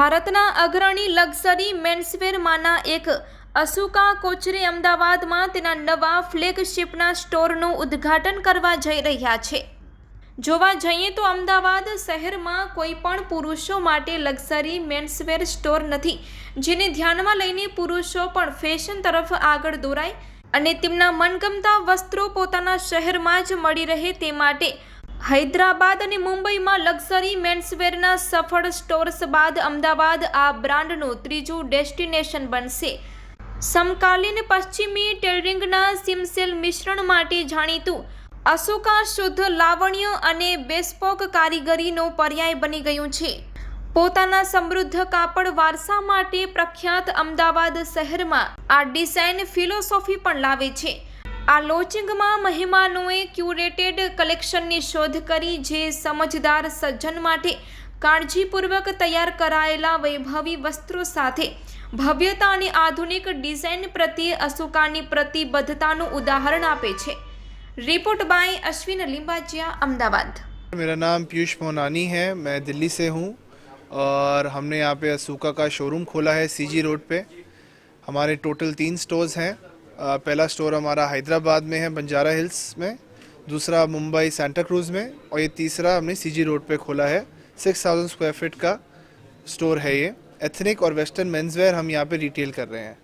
ભારતના અગ્રણી લક્ઝરી મેન્સવેરમાંના એક અસુકા કોચરે અમદાવાદમાં તેના નવા ફ્લેગશિપના સ્ટોરનું ઉદ્ઘાટન કરવા જઈ રહ્યા છે. જોવા જઈએ તો અમદાવાદ શહેરમાં કોઈ પણ પુરુષો માટે લક્ઝરી મેન્સવેર સ્ટોર નથી, જેને ધ્યાનમાં લઈને પુરુષો પણ ફેશન તરફ આગળ દોરાય અને તેમના મનગમતા વસ્ત્રો પોતાના શહેરમાં જ મળી રહે તે માટે હૈદરાબાદ અને મુંબઈમાં લક્ઝરી મેન્સવેરના સફળ સ્ટોર્સ બાદ અમદાવાદ આ બ્રાન્ડનું ત્રીજું ડેસ્ટિનેશન બનશે. સમકાલીન પશ્ચિમી ટેલરિંગના સિમસેલ મિશ્રણ માટે જાણીતું અશોકા શુદ્ધ લાવણ્ય અને બેસ્પોક કારીગરીનો પર્યાય બની ગયું છે. પોતાના સમૃદ્ધ કાપડ વારસા માટે પ્રખ્યાત અમદાવાદ શહેરમાં આ ડિઝાઇન ફિલોસોફી પણ લાવે છે. આ લોચિંગમાં મહેમાનોએ ક્યુરેટેડ કલેક્શનની શોધ કરી જે સમજદાર સજ્જન માટે કાળજીપૂર્વક તૈયાર કરાયેલા વૈભવી વસ્ત્રો સાથે ભવ્યતા અને આધુનિક ડિઝાઇન પ્રત્યે અશોકાની પ્રતિબદ્ધતાનું ઉદાહરણ આપે છે रिपोर्ट बाय अश्विन लिंबाचिया अहमदाबाद मेरा नाम पीयूष मोनानी है मैं दिल्ली से हूँ और हमने यहाँ पे असूका का शोरूम खोला है सीजी रोड पे हमारे टोटल तीन स्टोर्स हैं अ, पहला स्टोर हमारा हैदराबाद में है, बंजारा हिल्स में। दूसरा मुंबई सेंटा क्रूज़ में और ये तीसरा हमने सीजी रोड पे खोला है। सिक्स थाउज़ेंड स्क्वायर फीट का स्टोर है ये। एथनिक और वेस्टर्न मेन्सवेयर हम यहाँ पे रिटेल कर रहे हैं।